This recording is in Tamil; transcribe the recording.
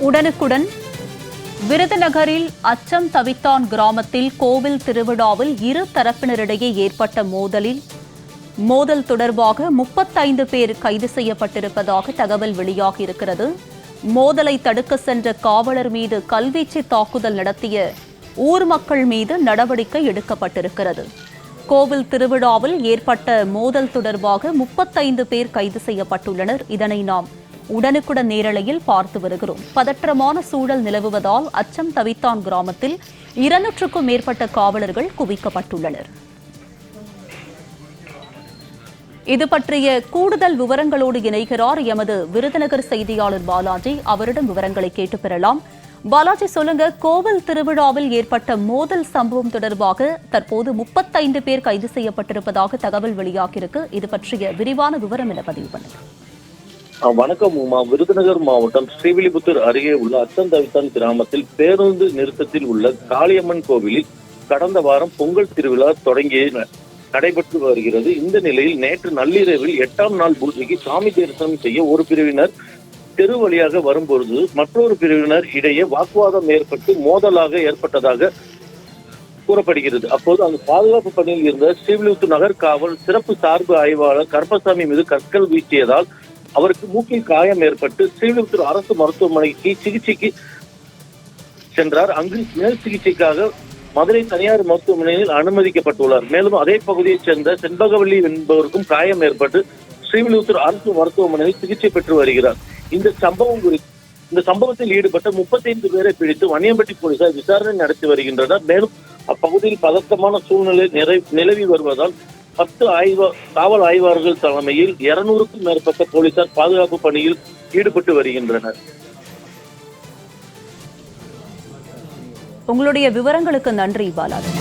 உடனுக்குடன் விருதுநகரில் அச்சம் தவித்தான் கிராமத்தில் கோவில் திருவிழாவில் இரு தரப்பினரிடையே ஏற்பட்ட மோதலில் மோதல் தொடர்பாக முப்பத்தைந்து பேர் கைது செய்யப்பட்டிருப்பதாக தகவல் வெளியாகியிருக்கிறது மோதலை தடுக்க சென்ற காவலர் மீது கல்வீச்சு தாக்குதல் நடத்திய ஊர் மக்கள் மீது நடவடிக்கை எடுக்கப்பட்டிருக்கிறது. கோவில் திருவிழாவில் ஏற்பட்ட மோதல் தொடர்பாக முப்பத்தைந்து பேர் கைது செய்யப்பட்டுள்ளனர். இதனை நாம் உடனுக்குடன் நேரலையில் பார்த்து வருகிறோம். பதற்றமான சூழல் நிலவுவதால் அச்சம் தவித்தான் கிராமத்தில் இருநூற்றுக்கும் மேற்பட்ட காவலர்கள் குவிக்கப்பட்டுள்ளனர். இது பற்றிய கூடுதல் விவரங்களோடு இணைகிறார் எமது விருதுநகர் செய்தியாளர் பாலாஜி. அவரிடம் விவரங்களை கேட்டு பெறலாம். பாலாஜி சொல்லுங்க கோவில் திருவிழாவில் ஏற்பட்ட மோதல் சம்பவம் தொடர்பாக தற்போது முப்பத்தைந்து பேர் கைது செய்யப்பட்டிருப்பதாக தகவல் வெளியாகியிருக்கு. இது பற்றிய விரிவான விவரம் என பதிவு பண்ணுங்க. வணக்கம் உமா. விருதுநகர் மாவட்டம் ஸ்ரீவில்லிபுத்தூர் அருகே உள்ள அச்சந்தவித்தான் கிராமத்தில் பேருந்து நிறுத்தத்தில் உள்ள காளியம்மன் கோவிலில் கடந்த வாரம் பொங்கல் திருவிழா தொடங்கி நடைபெற்று வருகிறது. இந்த நிலையில் நேற்று நள்ளிரவில் எட்டாம் நாள் பூஜைக்கு சாமி தரிசனம் செய்ய ஒரு பிரிவினர் தெரு வழியாக வரும்பொழுது மற்றொரு பிரிவினர் இடையே வாக்குவாதம் ஏற்பட்டு மோதலாக ஏற்பட்டதாக கூறப்படுகிறது. அப்போது அங்கு பாதுகாப்பு பணியில் இருந்த ஸ்ரீவில்லிபுத்தூர் நகர் காவல் சிறப்பு சார்பு ஆய்வாளர் கருப்பசாமி மீது கற்கள் வீசியதால் அவருக்கு மூக்கில் காயம் ஏற்பட்டு ஸ்ரீவில்லிபுத்தூர் அரசு மருத்துவமனைக்கு சிகிச்சைக்கு சென்றார். அங்கு மேல் சிகிச்சைக்காக மதுரை தனியார் மருத்துவமனையில் அனுமதிக்கப்பட்டுள்ளார். மேலும் அதே பகுதியைச் சேர்ந்த செண்பகவல்லி என்பவருக்கும் காயம் ஏற்பட்டு ஸ்ரீவில்லிபுத்தூர் அரசு மருத்துவமனையில் சிகிச்சை பெற்று வருகிறார். இந்த சம்பவம் குறித்து இந்த சம்பவத்தில் ஈடுபட்ட முப்பத்தைந்து பேரை பிடித்து வணியம்பட்டி போலீசார் விசாரணை நடத்தி வருகின்றனர். மேலும் அப்பகுதியில் பதட்டமான சூழ்நிலை நிறை நிலவி வருவதால் பத்து ஆய்வு காவல் ஆய்வாளர்கள் தலைமையில் இருநூறுக்கும் மேற்பட்ட போலீசார் பாதுகாப்பு பணியில் ஈடுபட்டு வருகின்றனர். உங்களுடைய விவரங்களுக்கு நன்றி பாலாஜி.